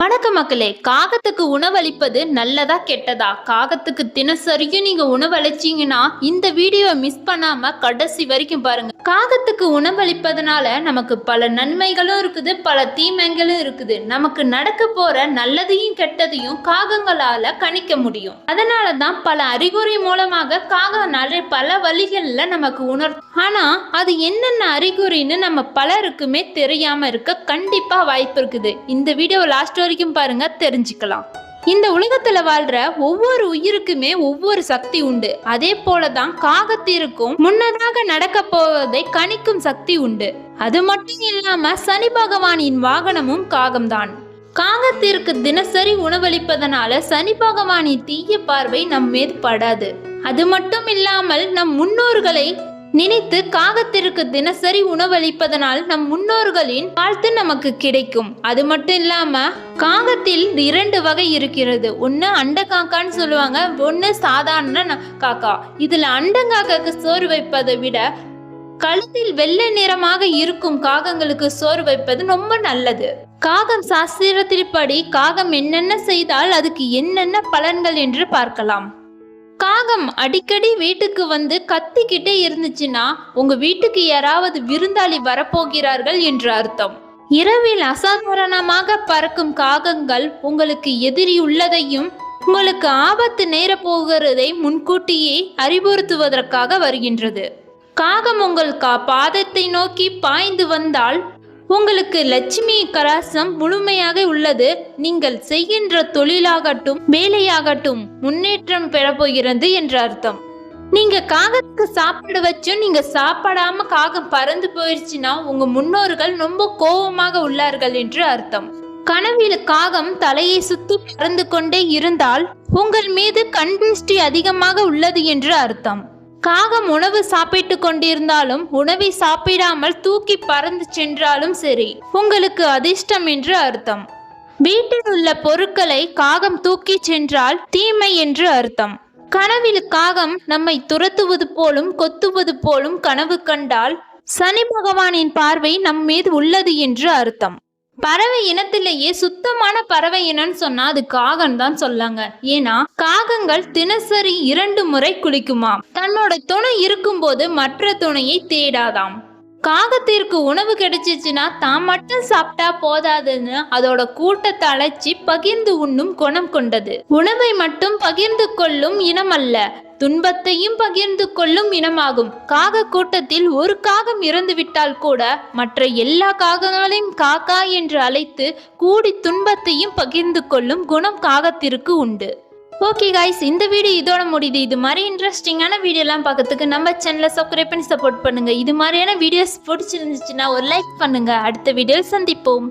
வணக்கம் மக்களே காகத்துக்கு உணவளிப்பது நல்லதா கெட்டதா? காகத்துக்கு தினசரியும் நீங்க உணவளிச்சீங்கன்னா இந்த வீடியோவை மிஸ் பண்ணாம கடைசி வரைக்கும் பாருங்க. காகத்துக்கு உணவளிப்பதனால நமக்கு பல நன்மைகளும் இருக்குது பல தீமைகளும் இருக்குது. நமக்கு நடக்க போற நல்லதையும் கெட்டதையும் காகங்களால கணிக்க முடியும். அதனால தான் பல அறிகுறி மூலமாக காகம் நிறைய பல வழிகள்ல நமக்கு உணர் ஆனா அது என்னென்ன அறிகுறின்னு நம்ம பலருக்குமே தெரியாம இருக்க கண்டிப்பா வாய்ப்பு இருக்குது. இந்த வீடியோ லாஸ்ட் வரைக்கும் பாருங்க தெரிஞ்சுக்கலாம். இந்த உலகத்துல வாழ்ற ஒவ்வொரு உயிருக்குமே ஒவ்வொரு சக்தி உண்டு. அதே போலதான் காகத்திற்கும் முன்னதாக நடக்க போவதை கணிக்கும் சக்தி உண்டு. அது மட்டும் இல்லாம சனி பகவானின் வாகனமும் காகம்தான். காகத்திற்கு தினசரி உணவளிப்பதனால சனி பகவானின் தீய பார்வை நம் மீது படாது. அது மட்டும் இல்லாமல் நம் முன்னோர்களை நினைத்து காகத்திற்கு தினசரி உணவளிப்பதனால் நம் முன்னோர்களின் வாழ்த்து நமக்கு கிடைக்கும். அது மட்டும் இல்லாம காகத்தில் இரண்டு வகை இருக்கிறது. ஒன்று அண்ட காக்கான்னு சொல்லுவாங்க ஒன்று சாதாரண காக்கா. இதுல அண்டங்காக்காக்கு சோறு வைப்பதை விட கழுத்தில் வெள்ளை நிறமாக இருக்கும் காகங்களுக்கு சோறு வைப்பது ரொம்ப நல்லது. காகம் சாஸ்திரத்தின்படி காகம் என்னென்ன செய்தால் அதுக்கு என்னென்ன பலன்கள் என்று பார்க்கலாம். காகம் அடிக்கடி வீட்டுக்கு வந்து கத்திக்கிட்டே இருந்துச்சுன்னா உங்க வீட்டுக்கு யாராவது விருந்தாளி வரப்போகிறார்கள் என்று அர்த்தம். இரவில் அசாதாரணமாக பறக்கும் காகங்கள் உங்களுக்கு எதிரி உள்ளதையும் உங்களுக்கு ஆபத்து நேரப் போகிறதை முன்கூட்டியே அறிவுறுத்துவதற்காக வருகின்றது. காகம் உங்கள் கா பாதத்தை நோக்கி பாய்ந்து வந்தால் உங்களுக்கு லட்சுமி கலாசம் முழுமையாக உள்ளது. நீங்கள் செய்கின்ற தொழிலாகட்டும் வேலையாகட்டும் முன்னேற்றம் பெறப்போகிறது என்ற அர்த்தம். நீங்க காகத்துக்கு சாப்பிட வச்சும் நீங்க சாப்பிடாம காகம் பறந்து போயிருச்சுன்னா உங்க முன்னோர்கள் ரொம்ப கோபமாக உள்ளார்கள் என்று அர்த்தம். கனவில் காகம் தலையை சுத்தி பறந்து கொண்டே இருந்தால் உங்கள் மீது கண்திஷ்டி அதிகமாக உள்ளது என்று அர்த்தம். காகம் உணவு சாப்பிட்டு கொண்டிருந்தாலும் உணவை சாப்பிடாமல் தூக்கி பறந்து சென்றாலும் சரி. உங்களுக்கு அதிர்ஷ்டம் என்று அர்த்தம். வீட்டில் உள்ள பொருட்களை காகம் தூக்கி சென்றால் தீமை என்று அர்த்தம். கனவில் காகம் நம்மை துரத்துவது போலும் கொத்துவது போலும் கனவு கண்டால் சனி பகவானின் பார்வை நம் மீது உள்ளது என்று அர்த்தம். பறவை இனத்திலேயே சுத்தமான பறவை இனம்னு சொன்னா அது காகம் தான் சொல்லாங்க. ஏன்னா காகங்கள் தினசரி இரண்டு முறை குளிக்குமாம். தன்னோட துணை இருக்கும்போது மற்ற துணையை தேடாதாம். காகத்திற்கு உணவு கிடைச்சிச்சுன்னா தான் மட்டும் சாப்பிட்டா போதாதுன்னு அதோட கூட்டத்தை அழைச்சி பகிர்ந்து உண்ணும் குணம் கொண்டது. உணவை மட்டும் பகிர்ந்து கொள்ளும் இனம் அல்ல துன்பத்தையும் பகிர்ந்து கொள்ளும் இனமாகும். காக கூட்டத்தில் ஒரு காகம் இறந்துவிட்டால் கூட மற்ற எல்லா காகங்களையும் காக்கா என்று அழைத்து கூடி துன்பத்தையும் பகிர்ந்து கொள்ளும் குணம் காகத்திற்கு உண்டு. ஓகே காய்ஸ் இந்த வீடியோ இதோட முடியுது. இது மாதிரி இன்ட்ரெஸ்டிங்கான வீடியோலாம் பார்க்கறதுக்கு நம்ம சேனலை சப்ஸ்கிரைப் பண்ணி சப்போர்ட் பண்ணுங்கள் இது மாதிரியான வீடியோஸ் பிடிச்சிருந்துச்சுன்னா ஒரு லைக் பண்ணுங்கள் அடுத்த வீடியோவில் சந்திப்போம்.